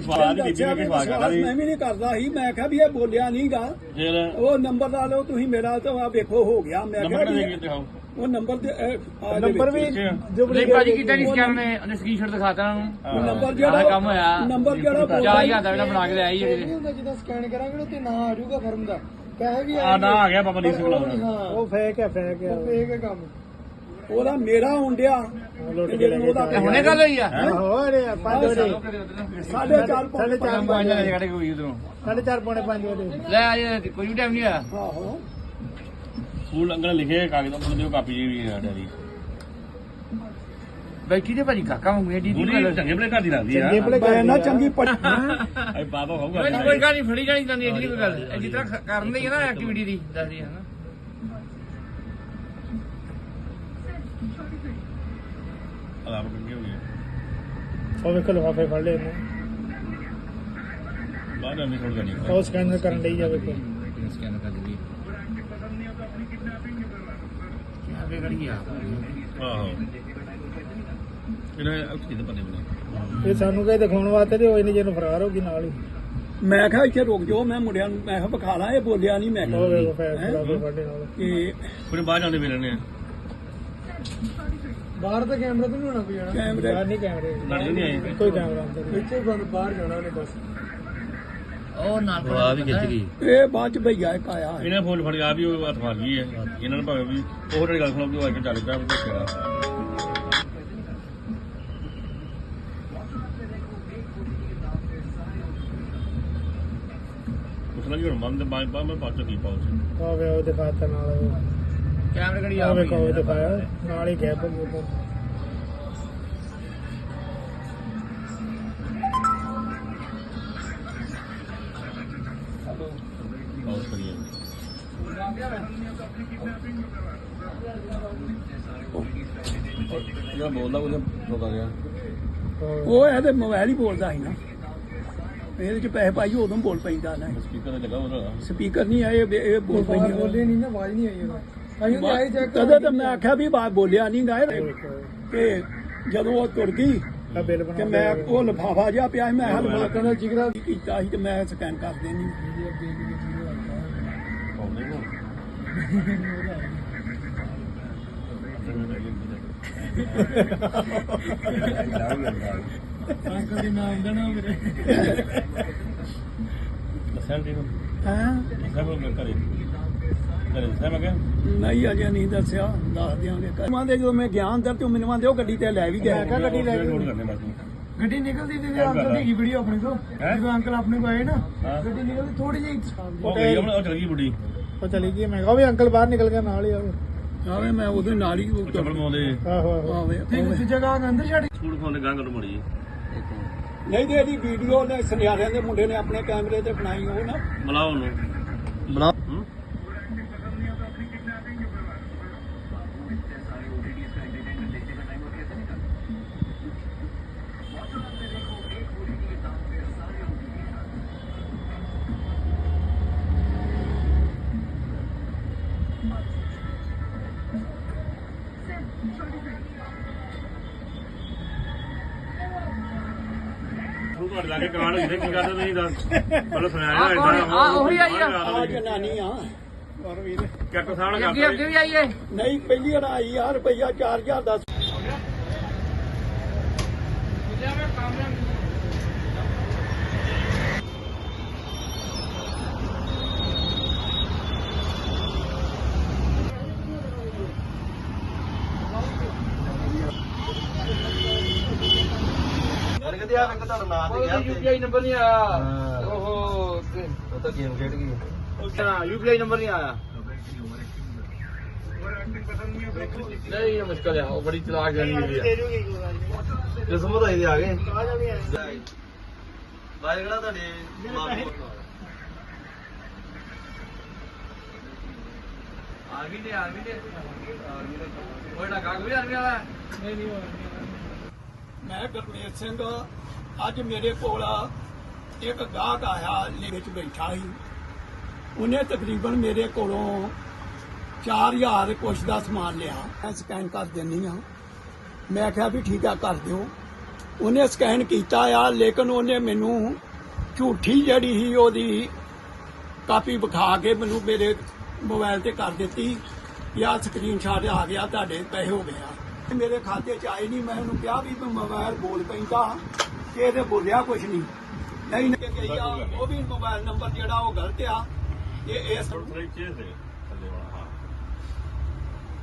ਸਵਾਲ ਹੀ ਬੀਬੀ ਨੇ ਕਿ ਸਵਾਲ ਕਰਦਾ ਸੀ ਮੈਂ ਵੀ ਨਹੀਂ ਕਰਦਾ ਸੀ ਮੈਂ ਕਿਹਾ ਵੀ ਇਹ ਬੋਲਿਆ ਨਹੀਂਗਾ। ਫਿਰ? ਉਹ ਨੰਬਰ ਲਾ ਲਓ ਤੁਸੀਂ ਮੇਰਾ ਤਾਂ ਆ ਵੇਖੋ ਹੋ ਗਿਆ। ਮੈਂ ਨੰਬਰ ਕਿਹਾ ਦੇ ਵੀ ਕੇ ਦਿਖਾਓ ਉਹ ਨੰਬਰ ਦੇ ਨੰਬਰ ਵੀ ਨਹੀਂ ਭਾਜੀ ਕੀਤਾ ਨਹੀਂ ਸਕੈਨ ਨੇ ਉਹਨੇ ਸਕਰੀਨਸ਼ਾਟ ਦਿਖਾਤਾ ਉਹਨਾਂ। ਨੂੰ ਨੰਬਰ ਜਿਹੜਾ ਕੰਮ ਹੋਇਆ। ਨੰਬਰ ਜਿਹੜਾ ਚਾਰ ਬੋਲਦਾ ਹਜ਼ਾਰ ਦਾ ਵੇਲਾ ਬਣਾ ਕੇ ਲਿਆਈ ਜਿਹੜੇ ਜਦੋਂ ਸਕੈਨ ਕਰਾਂਗੇ ਤੇ ਨਾਂ ਆ ਜਾਊਗਾ ਫਰਮ ਦਾ। ਪੈਸੇ ਵੀ ਆ ਨਾ ਆ ਗਿਆ ਬਾਬਾ ਲੀਸ ਕੋਲ ਹਾਂ। ਉਹ ਫੇਕ ਹੈ ਫੇਕ ਹੈ ਫੇਕ ਹੈ ਕੰਮ। ਉਹਦਾ ਮੇਰਾ ਹੁੰਦਿਆ ਲੁੱਟ ਕੇ ਲੈ ਗਏ ਉਹਦਾ ਤੇ ਹੁਣੇ ਗੱਲ ਹੋਈ ਆ? ਹੋਰ ਪੰਜ ਵਜੇ। ਸਾਢੇ ਚਾਰ ਸਾਢੇ ਚਾਰ ਪੰਜ ਵਜੇ। ਕੱਢ ਕੇ ਹੋਈ ਉਧਰੋਂ। ਸਾਢੇ ਚਾਰ ਪੌਣੇ ਪੰਜ ਵਜੇ। ਲੈ ਆ ਕੋਈ ਵੀ ਟਾਈਮ ਨਹੀਂ ਆ ਆਹੋ। ਸਕੂਲ ਅੰਗਲ ਲਿਖੇ ਕਾਗਜ਼ਾਂ ਪਰ ਦਿਓ ਕਾਪੀ ਜੀ ਵੀ ਹੈ ਡੈਡੀ। ਬੈਠੀ ਤੇ ਭਾਜੀ ਕਾਕਾ ਮੰਗੂ ਏਡੀ ਦੀ ਗੱਲ। ਚੰਗੇ ਬਲੇ ਘਰ ਦੀ ਲੱਗਦੀ ਆ। ਚੰਗੇ ਮੈਂ ਨਾ ਚੰਗੀ ਪੜ੍ਹ ਅਈ ਬਾਬਾ ਹੋਊਗਾ ਕੋਈ ਨੀ, ਕੋਈ ਗੱਲ ਨਹੀਂ ਫੜੀ ਜਾਣੀ ਤਾਂ ਏਡੀ ਕੋਈ ਗੱਲ ਇਹ ਜਿਸ ਤਰ੍ਹਾਂ ਕਰਨ ਦੀ ਹੈ ਨਾ ਐਕਟੀਵਿਟੀ ਦੀ ਦੱਸਦੀ ਹੈ ਨਾ। ਆਪ ਕੰਗੇ ਹੋ ਗਏ। ਉਹ ਵੇਖੋ ਲਫਾਫੇ ਫੜ ਲਏ ਇਹਨੇ। ਬਾਹਰ ਨਹੀਂ ਛੋੜ ਗਣੀ ਉਹ ਸਕੈਨਰ ਕਰਨ ਲਈ ਆਹੋ। ਇਹਨਾਂ ਉੱਥੇ ਤਾਂ ਪਤਾ ਨਹੀਂ ਇਹ ਸਾਨੂੰ ਕਹੇ ਦਿਖਾਉਣ ਵਾਸਤੇ ਤੇ ਹੋਏ ਨਹੀਂ ਜਿਹਨੂੰ ਫਰਾਰ ਹੋ ਗਈ ਨਾਲ ਹੀ। ਮੈਂ ਕਿਹਾ ਇੱਥੇ ਰੁਕ ਜਾਓ ਮੈਂ ਮੁੰਡਿਆਂ ਨੂੰ ਮੈਂ ਕਿਹਾ ਵਿਖਾ ਲਾਂ ਇਹ ਬੋਲਿਆ ਨਹੀਂ ਮੈਂ। ਉਹ ਵੇਖੋ ਕਿਹਾ ਫੈਸ ਲਫਾਫੇ ਫੜ ਲਏ ਨਾਲ। ਕਿ ਫਿਰ ਬਾਹਰ ਜਾਂਦੇ ਵੇਲਣੇ ਆ ਬਾਹਰ ਤਾਂ ਕੈਮਰਾ ਤੇ ਨਹੀਂ ਹੋਣਾ ਕੋਈ ਜਾਣਾ। ਕੈਮਰੇ। ਬਾਹਰ ਨਹੀਂ ਕੈਮਰੇ। ਲੜਦੇ ਨਹੀਂ ਆਏ ਕੋਈ ਕੈਮਰਾ ਅੰਦਰ ਇੱਥੇ ਬੰਦ ਬਾਹਰ ਜਾਣਾ ਉਹਨੇ ਬਸ। ਉਹ ਨਾਲ ਬੜਾ ਵੀ ਖਿੱਚ ਗਈ। ਇਹ ਬਾਅਦ ਚ ਭਈਆ ਇੱਕ ਆਇਆ ਹੈ। ਇਹਨੇ ਫੋਨ ਫੜ ਗਿਆ ਵੀ ਉਹ ਹੱਥ ਮਾਰ ਗਈ ਹੈ। ਇਹਨਾਂ ਨੇ ਭਾਵੇਂ ਵੀ ਉਹ ਜਿਹੜੀ ਗੱਲ ਸੁਣੋ ਵੀ ਉਹ ਆ ਕੇ ਚੱਲ ਪਿਆ ਉਹ ਕਿਹੜਾ ਉਸ ਨਾਲ ਜਿਹੜਾ ਮਨ ਦੇ ਬਾਅਦ ਬਾਅਦ ਮੈਂ ਬਾਅਦ ਚ ਕੀ ਪਾਉਂ ਉਹ ਵੇ ਉਹ ਦਿਖਾਤਾ ਨਾਲ ਉਹ। ਕੈਮਰੇ ਗੜੀ ਆ ਵੇਖੋ ਉਹ ਦਿਖਾਇਆ। ਨਾਲ ਹੀ ਗੈਪ ਹੋ ਗਿਆ। ਬਹੁਤ ਕਰੀਏ ਜਿਹੜਾ ਬੋਲਦਾ ਉਹਨੇ ਰੋਕਾ ਗਿਆ। ਉਹ ਇਹਦੇ ਮੋਬਾਈਲ ਹੀ ਬੋਲਦਾ ਸੀ ਨਾ। ਇਹਦੇ ਚ ਪੈਸੇ ਪਾਈ ਉਦੋਂ ਬੋਲ ਪੈਂਦਾ ਨਾ। ਸਪੀਕਰ ਤੇ ਲੱਗਾ ਉਹਦਾ ਸਪੀਕਰ ਨਹੀਂ ਆਏ ਇਹ ਇਹ ਬੋਲ ਪੈਂਦਾ। ਬੋਲੇ ਨਹੀਂ ਨਾ ਆਵਾਜ਼ ਨਹੀਂ ਆਈ ਉਹਦਾ। ਅਸੀਂ ਆਈ ਚੈੱਕ ਤਾਂ ਮੈਂ ਆਖਿਆ ਵੀ ਬਾਤ ਬੋਲਿਆ ਨਹੀਂ ਗਾ ਇਹ। ਤੇ ਜਦੋਂ ਉਹ ਤੁਰ ਗਈ ਆ ਬਿੱਲ ਤੇ ਬਣਾ ਮੈਂ ਉਹ ਲਫਾਫਾ ਜਿਹਾ ਪਿਆ ਸੀ ਮੈਂ ਹਲ ਮਾਕਣ ਦਾ ਜਿਗਰਾ ਕੀਤਾ ਸੀ ਤੇ ਮੈਂ ਸਕੈਨ ਕਰ ਦੇਣੀ ਨੂੰ। ਅੰਕਲ ਦੀ ਨਾਮ ਨੀ ਹਾਂ? ਦੱਸਿਆ ਕੋਲ ਕਰੇ ਕਰੇ ਦੱਸਿਆ ਮੈਂ ਕਿਹਾ? ਨਹੀਂ ਅਜੇ ਨਹੀਂ ਦੱਸਿਆ। ਦੱਸ ਦਿਆਂਗੇ। ਕਮਾਂ ਦੇ ਜਦੋਂ ਮੈਂ ਗਿਆ ਅੰਦਰ ਤੇ ਉਹ ਮੈਨੂੰ ਆਂਦੇ ਉਹ ਗੱਡੀ ਤੇ ਲੈ ਵੀ ਮੈਂ ਕਿਹਾ ਗਏ ਗੱਡੀ ਲੈ ਕੇ ਕਰਨੇ ਗੱਡੀ ਨਿਕਲਦੀ ਤੇ ਜੇ ਅੰਕਲ ਦੀ ਵੀਡੀਓ ਆਪਣੇ ਤੋਂ ਹੈਂ? ਜਦੋਂ ਅੰਕਲ ਆਪਣੇ ਕੋ ਆਏ ਨਾ ਹਾਂ। ਗੱਡੀ ਨਿਕਲਦੀ ਥੋੜੀ ਜਿਹੀ। ਉਹ ਗਈ ਹੁਣ ਉਹ ਚਲ ਗਈ ਬੁੱਢੀ। ਉਹ ਚਲੀ ਗਈ ਮੈਂ ਕਿਹਾ ਉਹ ਵੀ ਅੰਕਲ ਬਾਹਰ ਨਿਕਲ ਗਿਆ ਨਾਲ ਹੀ ਆਵੇ ਆਵੇ ਮੈਂ ਉਹਦੇ ਨਾਲ ਹੀ ਉਹ ਚੱਪਲ ਪਾਉਂਦੇ। ਆਹੋ ਆਹੋ। ਆਵੇ ਤੇ ਜਗ੍ਹਾ ਅੰਦਰ ਛੱਡ। ਸਕੂਲ ਖੋਲਦੇ ਗਾਂ ਕੱਢ ਮੜੀ ਨਹੀਂ ਤੇ ਇਹਦੀ ਵੀਡੀਓ ਨੇ ਸੁਨਿਆਰਿਆਂ ਦੇ ਮੁੰਡੇ ਨੇ ਆਪਣੇ ਕੈਮਰੇ ਤੇ ਬਣਾਈ ਉਹ ਨਾ। ਬੁਲਾਓ ਉਹਨੂੰ। ਬਣਾ ਹੂੰ ਤੂੰ ਘਰ ਜਾ ਕੇ ਕਾਂਡ ਹੋਈ ਤੇ ਕੀ ਕਰਦੇ ਤੁਸੀਂ ਦੱਸ? ਉਹੀ ਆਈ ਆ। ਆ ਜਨਾਨੀ ਆ। ਕਿੱਟ ਸਾਹਿਬ ਨੇ ਅੱਗੇ ਅੱਗੇ ਵੀ ਆਈਏ ਨਹੀਂ ਪਹਿਲੀ ਵਾਰ ਆਈ ਆ ਰੁਪਈਆ 4000 ਦਾ ਯੂਪੀਆਈ ਨੰਬਰ ਨਹੀਂ ਆਇਆ। ਓਹੋ ਉਹ ਤਾਂ ਗੇਮ ਖੇਡ ਗਈ। ਯੂਪੀਆਈ ਨੰਬਰ ਨਹੀਂ ਆਇਆ। ਨਹੀਂ ਇਹ ਮੁਸ਼ਕਲ ਹੈ ਉਹ ਬੜੀ ਚਲਾਕ ਜਾਨੀ ਹੈ ਕਿਸਮਤ ਆਈ ਦੇ ਆ ਗਏ ਬਾਈ ਕਿਹੜਾ ਤੁਹਾਡੇ ਆਰਮੀ ਦੇ ਆਰਮੀ ਦੇ ਉਹ ਨਾ ਕਾਗ ਵੀ ਆਰਮੀ ਵਾਲਾ ਮੈਂ ਗੁਰਮੇਲ ਸਿੰਘ, ਅੱਜ ਮੇਰੇ ਕੋਲ ਇੱਕ ਗਾਹਕ ਆਇਆ ਲੈ ਵਿੱਚ ਬੈਠਾ ਸੀ। ਉਹਨੇ ਤਕਰੀਬਨ ਮੇਰੇ ਕੋਲੋਂ 4000 ਕੁਛ ਦਾ ਸਮਾਨ ਲਿਆ। ਮੈਂ ਸਕੈਨ ਕਰ ਦਿੰਨੀ ਆ ਮੈਂ ਕਿਹਾ ਵੀ ਠੀਕ ਆ, ਕਰ ਦਿਓ। ਉਹਨੇ ਸਕੈਨ ਕੀਤਾ ਆ, ਲੇਕਿਨ ਉਹਨੇ ਮੈਨੂੰ ਝੂਠੀ ਜਿਹੜੀ ਸੀ, ਉਹਦੀ ਕਾਪੀ ਵਿਖਾ ਕੇ ਮੈਨੂੰ ਮੇਰੇ ਮੋਬਾਈਲ ਤੇ ਕਰ ਦਿੱਤੀ। ਕਿ ਸਕਰੀਨਸ਼ਾਟ ਆ ਗਿਆ, ਤੁਹਾਡੇ ਪੈਸੇ ਹੋ ਗਏ ਆ। ਮੇਰੇ ਖਾਤੇ 'ਚ ਆਏ ਨਹੀਂ ਮੈਂ ਉਹਨੂੰ ਕਿਹਾ ਵੀ ਮੋਬਾਈਲ ਬੋਲ ਪੈਂਦਾ ਕਿ ਇਹਦੇ ਬੋਲਿਆ ਕੁਝ ਨਹੀਂ। ਨਹੀਂ ਨਹੀਂ ਗਈ ਆ ਉਹ ਵੀ ਮੋਬਾਈਲ ਨੰਬਰ ਜਿਹੜਾ ਉਹ ਗਲਤ ਆ। ਇਹ ਇਸ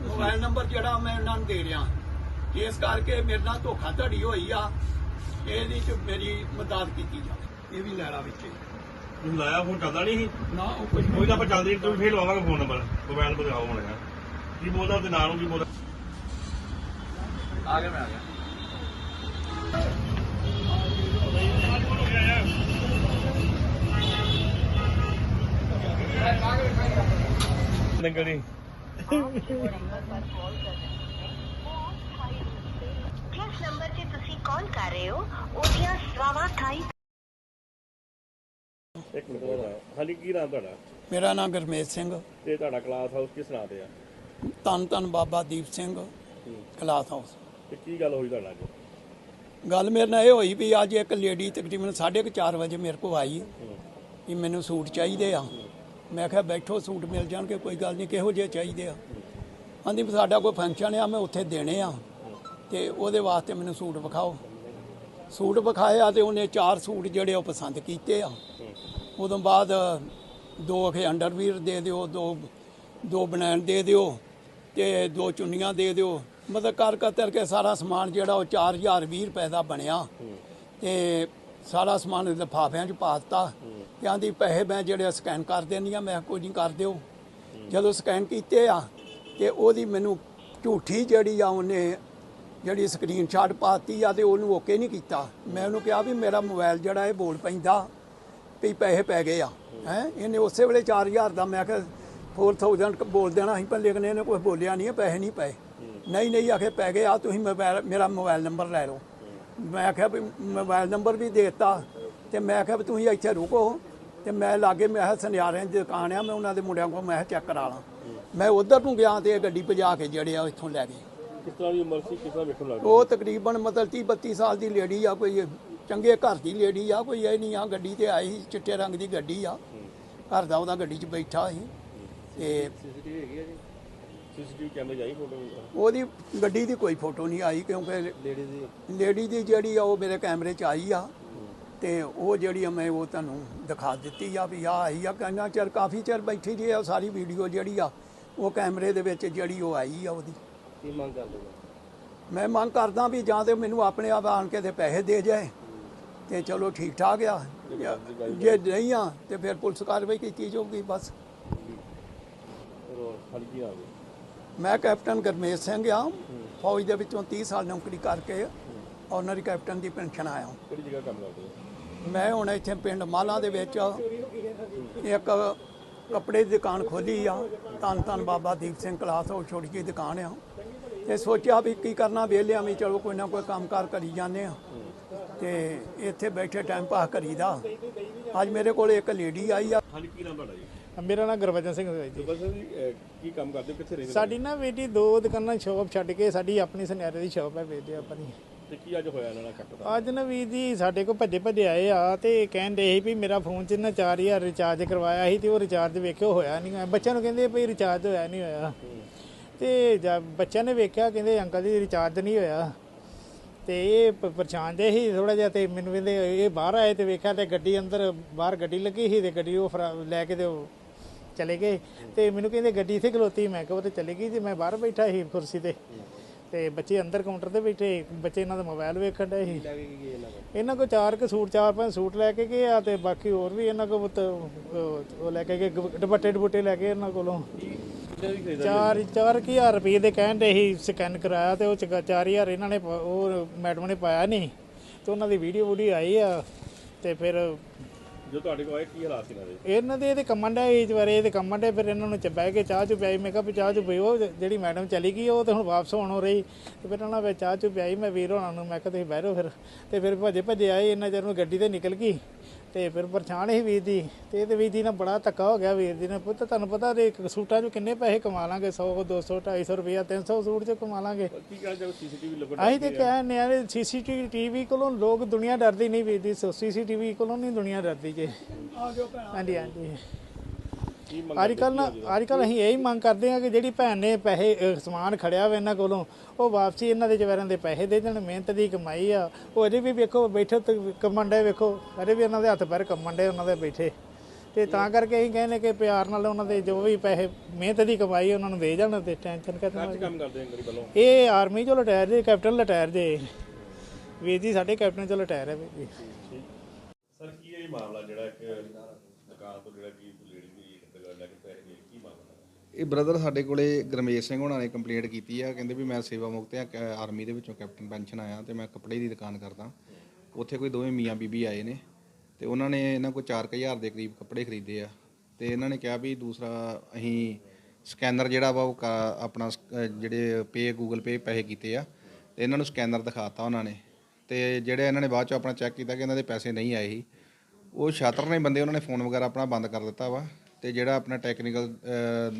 ਮੋਬਾਈਲ ਨੰਬਰ ਜਿਹੜਾ ਮੈਂ ਉਹਨਾਂ ਨੂੰ ਦੇ ਰਿਹਾ। ਇਸ ਕਰਕੇ ਮੇਰੇ ਨਾਲ ਧੋਖਾਧੜੀ ਹੋਈ ਆ। ਇਹਦੀ ਚ ਮੇਰੀ ਮਦਦ ਕੀਤੀ ਜਾਵੇ। ਇਹ ਵੀ ਲੈਣਾ ਵਿੱਚ ਤੁਸੀਂ ਲਾਇਆ ਫੋਨ ਚੱਲਦਾ ਨਹੀਂ ਸੀ? ਨਾ ਉਹ ਕੁਝ ਕੋਈ ਤਾਂ ਆਪਾਂ ਚੱਲਦੇ ਤੁਸੀਂ ਫੇਰ ਲਵਾਵਾਂਗੇ ਫੋਨ ਨੰਬਰ। ਮੋਬਾਈਲ ਨੰਬਰ ਦਿਖਾਓ ਹੁਣ ਯਾਰ ਕੀ ਬੋਲਦਾ ਨਾਂ ਨੂੰ ਕੀ ਬੋਲਦਾ? ਆ ਗਿਆ ਮੈਂ ਆ ਗਿਆ ਨੰਗਣੀ ਜਿਸ ਨੰਬਰ ਤੇ ਤੁਸੀਂ ਕਾਲ ਕਰ ਰਹੇ ਹੋ ਉਹਦੀਆਂ ਸਵਾਵਾ ਥਾਈ ਇੱਕ ਮਿੰਟ ਹਾਲੀ ਕੀ ਨਾਮ ਤੁਹਾਡਾ ਮੇਰਾ ਨਾਮ ਗੁਰਮੇਜ ਸਿੰਘ ਤੇ ਤੁਹਾਡਾ ਕਲਾਸ ਹਾਊਸ ਕਿਸ ਨਾਂ ਤੇ ਆ ਤਨ ਤਨ ਬਾਬਾ ਦੀਪ ਸਿੰਘ ਕਲਾਸ ਹਾਊਸ ਤੇ ਕੀ ਗੱਲ ਹੋਈ ਤੁਹਾਡਾ ਅੱਜ ਗੱਲ ਮੇਰੇ ਨਾਲ ਇਹ ਹੋਈ ਵੀ ਅੱਜ ਇੱਕ ਲੇਡੀ ਤਕਰੀਬਨ 4:30 ਵਜੇ ਮੇਰੇ ਕੋਲ ਆਈ ਕਿ ਮੈਨੂੰ ਸੂਟ ਚਾਹੀਦੇ ਆ। ਮੈਂ ਕਿਹਾ ਬੈਠੋ, ਸੂਟ ਮਿਲ ਜਾਣਗੇ, ਕੋਈ ਗੱਲ ਨਹੀਂ, ਕਿਹੋ ਜਿਹੇ ਚਾਹੀਦੇ ਆ। ਕਹਿੰਦੀ ਵੀ ਸਾਡਾ ਕੋਈ ਫੰਕਸ਼ਨ ਆ, ਮੈਂ ਉੱਥੇ ਦੇਣੇ ਆ। ਤੇ ਉਹਦੇ ਵਾਸਤੇ ਮੈਨੂੰ ਸੂਟ ਵਿਖਾਓ। ਸੂਟ ਵਿਖਾਇਆ ਆ ਤੇ ਉਹਨੇ ਚਾਰ ਸੂਟ ਜਿਹੜੇ ਉਹ ਪਸੰਦ ਕੀਤੇ ਆ। ਉਦੋਂ ਬਾਅਦ ਦੋ ਅਖੇ ਅੰਡਰਵੀਰ ਦੇ ਦਿਓ, ਦੋ ਦੋ ਬਨੈਣ ਦੇ ਦਿਓ ਤੇ ਦੋ ਚੁੰਨੀਆਂ ਦੇ ਦਿਓ। ਮਤਲਬ ਕਰ ਕਤਰ ਕੇ ਸਾਰਾ ਸਮਾਨ ਜਿਹੜਾ ਉਹ 4020 ਰੁਪਏ ਦਾ ਬਣਿਆ। ਤੇ ਸਾਰਾ ਸਮਾਨ ਲਿਫਾਫਿਆਂ 'ਚ ਪਾ ਦਿੱਤਾ। ਤੇ ਆਂਦੀ ਪੈਸੇ ਮੈਂ ਜਿਹੜੇ ਸਕੈਨ ਕਰ ਦਿੰਦੀ ਆ। ਮੈਂ ਕੋਈ ਨਹੀਂ ਕਰ ਦਿਓ। ਜਦੋਂ ਸਕੈਨ ਕੀਤੇ ਆ, ਤੇ ਉਹਦੀ ਮੈਨੂੰ ਝੂਠੀ ਜਿਹੜੀ ਆ ਉਹਨੇ ਜਿਹੜੀ ਸਕਰੀਨਸ਼ਾਟ ਪਾਤੀ ਆ ਤੇ ਉਹਨੂੰ ਓਕੇ ਨਹੀਂ ਕੀਤਾ। ਮੈਂ ਉਹਨੂੰ ਕਿਹਾ ਵੀ ਮੇਰਾ ਮੋਬਾਈਲ ਜਿਹੜਾ ਇਹ ਬੋਲ ਪੈਂਦਾ ਵੀ ਪੈਸੇ ਪੈ ਗਏ ਆ। ਹੈ? ਇਹਨੇ ਉਸੇ ਵੇਲੇ 4000 ਦਾ ਮੈਂ ਕਿਹਾ 4000 ਬੋਲ ਦੇਣਾ ਸੀ, ਪਰ ਲੇਕਿਨ ਇਹਨੇ ਕੁਝ ਬੋਲਿਆ ਨਹੀਂ ਪੈਸੇ ਨਹੀਂ ਪਏ। ਨਹੀਂ ਨਹੀਂ ਆਖੇ ਪੈ ਗਏ ਆ ਤੁਸੀਂ ਮੋਬਾਈਲ ਮੇਰਾ ਮੋਬਾਈਲ ਨੰਬਰ ਲੈ ਲਓ। ਮੈਂ ਆਖਿਆ ਵੀ ਮੋਬਾਈਲ ਨੰਬਰ ਵੀ ਦੇ ਦਿੱਤਾ ਤੇ ਮੈਂ ਆਖਿਆ ਵੀ ਤੁਸੀਂ ਇੱਥੇ ਰੁਕੋ। ਤੇ ਮੈਂ ਲਾਗੇ ਮੈਂ ਸੁਨਿਆਰਿਆਂ ਦੀ ਦੁਕਾਨ ਆ ਮੈਂ ਉਹਨਾਂ ਦੇ ਮੁੰਡਿਆਂ ਕੋਲ ਮੈਂ ਚੈੱਕ ਕਰਾ ਲਾਂ। ਮੈਂ ਉਧਰ ਨੂੰ ਗਿਆ ਤੇ ਇਹ ਗੱਡੀ ਭਜਾ ਕੇ ਜਿਹੜੇ ਆ ਇੱਥੋਂ ਲੈ ਗਏ। ਕਿਸ ਤਰ੍ਹਾਂ ਦੀ ਉਮਰ ਸੀ? ਕਿਸ ਤਰ੍ਹਾਂ ਵੇਖਣ ਲੱਗਦਾ ਉਹ ਤਕਰੀਬਨ ਮਤਲਬ 30 32 ਸਾਲ ਦੀ ਲੇਡੀ ਆ ਕੋਈ ਚੰਗੇ ਘਰ ਦੀ ਲੇਡੀ ਆ ਕੋਈ ਇਹ ਨਹੀਂ ਆ ਗੱਡੀ ਤੇ ਆਈ ਸੀ, ਚਿੱਟੇ ਰੰਗ ਦੀ ਗੱਡੀ ਆ। ਘਰ ਦਾ ਉਹਦਾ ਗੱਡੀ 'ਚ ਬੈਠਾ ਸੀ। ਤੇ ਸੀਸੀਟੀਵੀ ਹੈਗੀ ਹੈ ਜੀ ਸੀਸੀਟੀਵੀ ਕੈਮਰੇ ਜਾਈ ਫੋਟੋ ਉਹਦੀ ਗੱਡੀ ਦੀ ਕੋਈ ਫੋਟੋ ਨਹੀਂ ਆਈ ਕਿਉਂਕਿ ਲੇਡੀ ਦੀ? ਲੇਡੀ ਦੀ ਜਿਹੜੀ ਆ ਉਹ ਮੇਰੇ ਕੈਮਰੇ 'ਚ ਆਈ ਆ ਤੇ ਉਹ ਜਿਹੜੀ ਆ ਮੈਂ ਉਹ ਤੁਹਾਨੂੰ ਦਿਖਾ ਦਿੱਤੀ ਆ ਵੀ ਆ ਆਈ ਆ। ਕਿੰਨਾ ਚਿਰ ਕਾਫੀ ਚਿਰ ਬੈਠੀ ਰਹੀ ਆ ਸਾਰੀ ਵੀਡੀਓ ਜਿਹੜੀ ਆ ਉਹ ਕੈਮਰੇ ਦੇ ਵਿੱਚ ਜਿਹੜੀ ਉਹ ਆਈ ਆ ਉਹਦੀ। ਕੀ ਮੰਗ ਕਰਦੇ ਮੈਂ ਮੰਗ ਕਰਦਾ ਵੀ ਜਾਂ ਤੇ ਮੈਨੂੰ ਆਪਣੇ ਆਪ ਆਣ ਕੇ ਤੇ ਪੈਸੇ ਦੇ ਜਾਏ ਤੇ ਚਲੋ ਠੀਕ ਠਾਕ ਆ। ਜੇ ਨਹੀਂ ਆ ਤੇ ਫਿਰ ਪੁਲਿਸ ਕਾਰਵਾਈ ਕੀਤੀ ਜਾਊਗੀ ਬਸ। ਹੋਰ ਹਾਲੀ ਕੀ ਨਾਮ ਹੈ ਮੈਂ ਕੈਪਟਨ ਗਰਮੇਸ਼ ਸਿੰਘ ਆ। ਫੌਜ ਦੇ ਵਿੱਚੋਂ 30 ਸਾਲ ਨੌਕਰੀ ਕਰਕੇ ਆਨਰੀ ਕੈਪਟਨ ਦੀ ਪੈਨਸ਼ਨ ਆਇਆ। ਕਿਹੜੀ ਜਗ੍ਹਾ ਕੰਮ ਕਰਦੇ ਹੋ? ਮੈਂ ਹੁਣ ਇੱਥੇ ਪਿੰਡ ਮਾਲਾ ਦੇ ਵਿੱਚ ਇੱਕ ਕੱਪੜੇ ਦੀ ਦੁਕਾਨ ਖੋਲੀ ਆ। ਧੰਨ ਧੰਨ ਬਾਬਾ ਦੀਪ ਸਿੰਘ ਕਲਾਸ ਉਹ ਛੋਟੀ ਜਿਹੀ ਦੁਕਾਨ ਆ। ਤੇ ਸੋਚਿਆ ਵੀ ਕੀ ਕਰਨਾ ਵਿਹਲਿਆਂ ਵੀ ਚਲੋ ਕੋਈ ਨਾ ਕੋਈ ਕੰਮਕਾਰ ਕਰੀ ਜਾਂਦੇ ਆ। ਤੇ ਇੱਥੇ ਬੈਠੇ ਟਾਈਮ ਪਾਸ ਕਰੀਦਾ। ਅੱਜ ਮੇਰੇ ਕੋਲ ਇੱਕ ਲੇਡੀ ਆਈ ਆ। ਹਾਲੀ ਕੀ ਨਾਮ ਤੁਹਾਡਾ ਜੀ? ਮੇਰਾ ਨਾਮ ਗੁਰਬਚਨ ਸਿੰਘ ਹੈ ਜੀ। ਬਸ ਜੀ ਅਹ, ਕੀ ਕੰਮ ਕਰਦੇ ਹੋ? ਕਿੱਥੇ ਰਹਿੰਦੇ ਹੋ? ਸਾਡੀ ਨਾ ਬੇਟੀ ਦੋ ਦੁਕਾਨਾਂ ਸ਼ਾਪ ਛੱਡ ਕੇ ਸਾਡੀ ਆਪਣੀ ਸੁਨਿਆਰੇ ਦੀ ਸ਼ਾਪ ਹੈ ਵੇਚਦੇ ਆਪਣੀ ਤੇ ਕੀ ਅੱਜ ਹੋਇਆ ਇਹਨਾਂ ਨਾਲ ਕੱਟ ਦਾ ਅੱਜ ਨਾ ਵੀਰ ਜੀ ਸਾਡੇ ਕੋਲ ਭੱਜੇ ਭੱਜੇ ਆਏ ਆ ਤੇ ਕਹਿੰਦੇ ਸੀ ਵੀ ਮੇਰਾ ਫੋਨ 'ਚ ਨਾ 4000 ਰਿਚਾਰਜ ਕਰਵਾਇਆ ਸੀ ਤੇ ਉਹ ਰਿਚਾਰਜ ਵੇਖਿਓ ਹੋਇਆ ਨਹੀਂ ਬੱਚਿਆਂ ਨੂੰ ਕਹਿੰਦੇ ਭਈ ਰਿਚਾਰਜ ਹੋਇਆ ਨਹੀਂ ਹੋਇਆ। ਤੇ ਜਦ ਬੱਚਿਆਂ ਨੇ ਵੇਖਿਆ ਕਹਿੰਦੇ ਅੰਕਲ ਜੀ ਰਿਚਾਰਜ ਨਹੀਂ ਹੋਇਆ। ਤੇ ਇਹ ਪ- ਪਰੇਸ਼ਾਨ ਜੇ ਸੀ ਥੋੜਾ ਜਿਹਾ ਤੇ ਮੈਨੂੰ ਕਹਿੰਦੇ ਇਹ ਬਾਹਰ ਆਏ ਤੇ ਵੇਖਿਆ ਤੇ ਗੱਡੀ ਅੰਦਰ ਬਾਹਰ ਗੱਡੀ ਲੱਗੀ ਸੀ ਤੇ ਗੱਡੀ ਉਹ ਫਰਾ- ਲੈ ਕੇ ਤੇ ਉਹ ਚਲੇ ਗਏ ਤੇ ਮੈਨੂੰ ਕਹਿੰਦੇ ਗੱਡੀ ਇੱਥੇ ਖਲੋਤੀ। ਮੈਂ ਕਿਹਾ ਉਹ ਤੇ ਚਲੇ ਗਈ ਤੇ ਮੈਂ ਬਾਹਰ ਬੈਠਾ ਸੀ ਕੁਰਸੀ ਤੇ। ਤੇ ਬੱਚੇ ਅੰਦਰ ਕਾਊਂਟਰ ਤੇ ਬੈਠੇ ਬੱਚੇ ਇਹਨਾਂ ਦਾ ਮੋਬਾਈਲ ਵੇਖਣ ਡਏ ਸੀ। ਇਹਨਾਂ ਕੋ ਚਾਰ ਕੁ ਸੂਟ ਚਾਰ ਪੰਜ ਸੂਟ ਲੈ ਕੇ ਗਏ ਆ ਤੇ ਬਾਕੀ ਹੋਰ ਵੀ ਇਹਨਾਂ ਕੋ ਉਹ ਲੈ ਕੇ ਗਏ ਦੁਪੱਟੇ ਦੁਪੱਟੇ ਲੈ ਕੇ ਇਹਨਾਂ ਕੋਲੋਂ। ਚਾਰ ਚਾਰ ਕੁ ਹਜ਼ਾਰ ਰੁਪਏ ਦੇ ਕਹਿਣ ਦੇ ਸੀ ਸਕੈਨ ਕਰਾਇਆ ਤੇ ਉਹ ਚਾਰ ਹਜ਼ਾਰ ਇਹਨਾਂ ਨੇ ਉਹ ਮੈਡਮ ਨੇ ਪਾਇਆ ਨਹੀਂ ਤੇ ਉਹਨਾਂ ਦੀ ਵੀਡੀਓ ਵੀਡੀਓ ਆਈ ਆ ਤੇ ਫਿਰ ਜੋ ਤੁਹਾਡੇ ਕੋਲ ਆਏ, ਕੀ ਹਾਲਾਤ ਸੀ ਇਹਨਾਂ ਦੇ? ਇਹਨਾਂ ਦੇ ਇਹਦੇ ਕੰਮਾਂ ਦਾ ਏਜ ਬਾਰੇ ਇਹਦੇ ਕੰਮਾਂ ਦੇ ਫਿਰ ਇਹਨਾਂ ਨੂੰ ਚ ਬਹਿ ਕੇ ਚਾਹ ਚੁ ਪਿਆਈ। ਮੈਂ ਕਿਹਾ ਵੀ ਚਾਹ ਚੁ ਪੀਓ ਜਿਹੜੀ ਮੈਡਮ ਚਲੀ ਗਈ, ਉਹ ਤੇ ਹੁਣ ਵਾਪਸ ਹੋਣ ਹੋ ਰਹੀ। ਤੇ ਫਿਰ ਉਹਨਾਂ ਵਿੱਚ ਚਾਹ ਚੁ ਪਿਆਈ, ਮੈਂ ਵੀਰ ਹੋਣਾ ਨੂੰ, ਮੈਂ ਕਿਹਾ ਤੁਸੀਂ ਬਹਿ ਰਹੋ ਫਿਰ। ਤੇ ਫਿਰ ਭੱਜੇ ਭੱਜੇ ਆਏ ਇਹਨਾਂ ਚਿਰ ਨੂੰ ਗੱਡੀ ਤੇ ਨਿਕਲ ਗਈ। ਤੇ ਫਿਰ ਪਰੇਸ਼ਾਨ ਸੀ ਵੀਰ ਦੀ ਤੇ ਇਹਦੇ ਵੀਰ ਦੀ ਨਾਲ ਬੜਾ ਧੱਕਾ ਹੋ ਗਿਆ ਵੀਰ ਦੀ ਨੇ। ਪੁੱਤ ਤੁਹਾਨੂੰ ਪਤਾ ਦੇ ਇੱਕ ਸੂਟਾਂ 'ਚ ਕਿੰਨੇ ਪੈਸੇ ਕਮਾ ਲਾਂਗੇ 100 200 250 ਰੁਪਇਆ 300 ਸੂਟ 'ਚ ਕਮਾ ਲਾਂਗੇ। ਕੀ ਕਹਿਣਾ ਚਾਹੋ ਸੀਸੀਟੀਵੀ ਲੱਗੋ ਅਸੀਂ ਤੇ ਕਹਿੰਦੇ ਆ? ਸੀਸੀਟੀਵੀ ਟੀਵੀ ਕੋਲੋਂ ਲੋਕ ਦੁਨੀਆ ਡਰਦੀ ਨਹੀਂ ਵੀਰ ਦੀ ਸੀਸੀਟੀਵੀ ਕੋਲੋਂ ਨਹੀਂ ਦੁਨੀਆ ਡਰਦੀ ਜੇ। ਹਾਂਜੀ ਹਾਂਜੀ। ਅੱਜ ਕੱਲ ਨਾ ਅੱਜ ਕੱਲ ਅਸੀਂ ਇਹੀ ਮੰਗ ਕਰਦੇ ਹਾਂ ਕਿ ਜਿਹੜੀ ਭੈਣ ਨੇ ਪੈਸੇ ਸਮਾਨ ਖੜਿਆ ਵਾ ਇਹਨਾਂ ਕੋਲੋਂ ਉਹ ਵਾਪਸੀ ਇਹਨਾਂ ਦੇ ਜਵਾਰਾਂ ਦੇ ਪੈਸੇ ਦੇ ਦੇਣ ਮਿਹਨਤ ਦੀ ਕਮਾਈ ਆ। ਉਹ ਅਜੇ ਵੀ ਵੇਖੋ ਬੈਠੇ ਤੇ ਕੰਮਣ ਡੇ ਵੇਖੋ ਅਜੇ ਵੀ ਉਹਨਾਂ ਦੇ ਹੱਥ ਪੈਰ ਕੰਮਣ ਡੇ ਉਹਨਾਂ ਦੇ ਬੈਠੇ। ਤੇ ਤਾਂ ਕਰਕੇ ਅਸੀਂ ਕਹਿੰਦੇ ਕਿ ਪਿਆਰ ਨਾਲ ਉਹਨਾਂ ਦੇ ਜੋ ਵੀ ਪੈਸੇ ਮਿਹਨਤ ਦੀ ਕਮਾਈ ਉਹਨਾਂ ਨੂੰ ਦੇ ਜਾਣ ਤੇ ਟੈਨਸ਼ਨ ਕੰਮ ਕਰਦੇ ਆਂ ਗਰੀ ਵੱਲੋਂ? ਇਹ ਆਰਮੀ ਚੋਂ ਰਿਟਾਇਰ ਜੇ ਕੈਪਟਨ ਰਿਟਾਇਰ ਜੇ। ਵੀਰ ਜੀ ਸਾਡੇ ਕੈਪਟਨ ਚੋਂ ਰਿਟਾਇਰ ਹੈ ਵੀਰ ਜੀ। ਸਰ ਕੀ ਹੈ ਇਹ ਮਾਮਲਾ ਜਿਹੜਾ ਇੱਕ ਦੁਕਾਨ ਤੋਂ ਜਿਹੜਾ ਕੀ ਲੇਡੀ ਇਹ ਬ੍ਰਦਰ ਸਾਡੇ ਕੋਲੇ ਗਰਮੇਸ਼ ਸਿੰਘ ਹੋਣਾ ਨੇ ਕੰਪਲੇਂਟ ਕੀਤੀ ਆ, ਕਹਿੰਦੇ ਵੀ ਮੈਂ ਸੇਵਾ ਮੁਕਤ ਆ, ਕ- ਆਰਮੀ ਦੇ ਵਿੱਚੋਂ ਕੈਪਟਨ ਪੈਨਸ਼ਨ ਆਇਆ ਤੇ ਮੈਂ ਕੱਪੜੇ ਦੀ ਦੁਕਾਨ ਕਰਦਾ। ਉੱਥੇ ਕੋਈ ਦੋਵੇਂ ਮੀਆਂ ਬੀਬੀ ਆਏ ਨੇ ਤੇ ਉਹਨਾਂ ਨੇ ਇਹਨਾਂ ਕੋਲ 4000 ਦੇ ਕਰੀਬ ਕੱਪੜੇ ਖਰੀਦੇ ਆ ਤੇ ਇਹਨਾਂ ਨੇ ਕਿਹਾ ਵੀ ਦੂਸਰਾ ਅਸੀਂ ਸਕੈਨਰ ਜਿਹੜਾ ਵਾ ਉਹ ਕਾ- ਆਪਣਾ ਸ- ਅਹ ਜਿਹੜੇ ਪੇ ਗੂਗਲ ਪੇ ਪੈਸੇ ਕੀਤੇ ਆ ਤੇ ਇਹਨਾਂ ਨੂੰ ਸਕੈਨਰ ਦਿਖਾਤਾ ਉਹਨਾਂ ਨੇ ਤੇ ਜਿਹੜੇ ਇਹਨਾਂ ਨੇ ਬਾਅਦ ਚ ਆਪਣਾ ਚੈੱਕ ਕੀਤਾ ਕਿ ਇਹਨਾਂ ਦੇ ਪੈਸੇ ਨਹੀਂ ਆਏ ਸੀ, ਉਹ ਛਾਤਰ ਨੇ ਬੰਦੇ ਉਹਨਾਂ ਨੇ ਫੋਨ ਵਗੈਰਾ ਆਪਣਾ ਬੰਦ ਕਰ ਦਿੱਤਾ ਵਾ। ਤੇ ਜਿਹੜਾ ਆਪਣਾ ਟੈਕਨੀਕਲ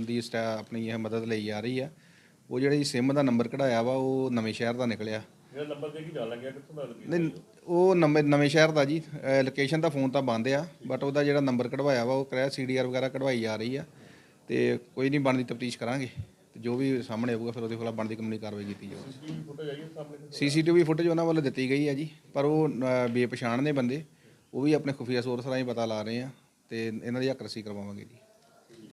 ਦੀ ਸਟਾ ਆਪਣੀ ਇਹ ਮਦਦ ਲਈ ਜਾ ਰਹੀ ਆ ਉਹ ਜਿਹੜੀ ਸਿਮ ਦਾ ਨੰਬਰ ਕਢਾਇਆ ਵਾ ਉਹ ਨਵੇਂ ਸ਼ਹਿਰ ਦਾ ਨਿਕਲਿਆ। ਜਿਹੜਾ ਨੰਬਰ ਦੇ ਕੀ ਜਾਣ ਲੱਗਿਆ? ਕਿੱਥੋਂ ਦਾ ਲੱਗੀ ਨਹੀਂ ਉਹ ਨੰਬਰ ਨਵੇਂ ਸ਼ਹਿਰ ਦਾ ਜੀ। ਲੋਕੇਸ਼ਨ ਤਾਂ ਫੋਨ ਤਾਂ ਬੰਦ ਆ ਬਟ ਉਹਦਾ ਜਿਹੜਾ ਨੰਬਰ ਕਢਵਾਇਆ ਵਾ ਉਹ ਕਰਿਆ ਸੀਡੀਆਰ ਵਗੈਰਾ ਕਢਵਾਈ ਜਾ ਰਹੀ ਆ ਤੇ ਕੋਈ ਨਹੀਂ ਬਣਦੀ ਤਫਤੀਸ਼ ਕਰਾਂਗੇ। ਤੇ ਜੋ ਵੀ ਸਾਹਮਣੇ ਆਊਗਾ ਫਿਰ ਉਹਦੇ ਖਿਲਾਫ ਬਣਦੀ ਕਾਨੂੰਨੀ ਕਾਰਵਾਈ ਕੀਤੀ ਜਾਊਗੀ। ਸੀਸੀਟੀਵੀ ਫੁਟੇਜ ਉਹਨਾਂ ਵੱਲੋਂ ਦਿੱਤੀ ਗਈ ਹੈ ਜੀ ਪਰ ਉਹ ਬੇਪਛਾਣ ਨੇ ਬੰਦੇ। ਉਹ ਵੀ ਆਪਣੇ ਖੁਫੀਆ ਸੋਰਸ ਰਾਹੀਂ ਪਤਾ ਲਾ ਰਹੇ ਆ। ਤੇ ਇਹਨਾਂ ਦੀ ਹੱਕ ਰਸੀ ਕਰਵਾਵਾਂਗੇ ਜੀ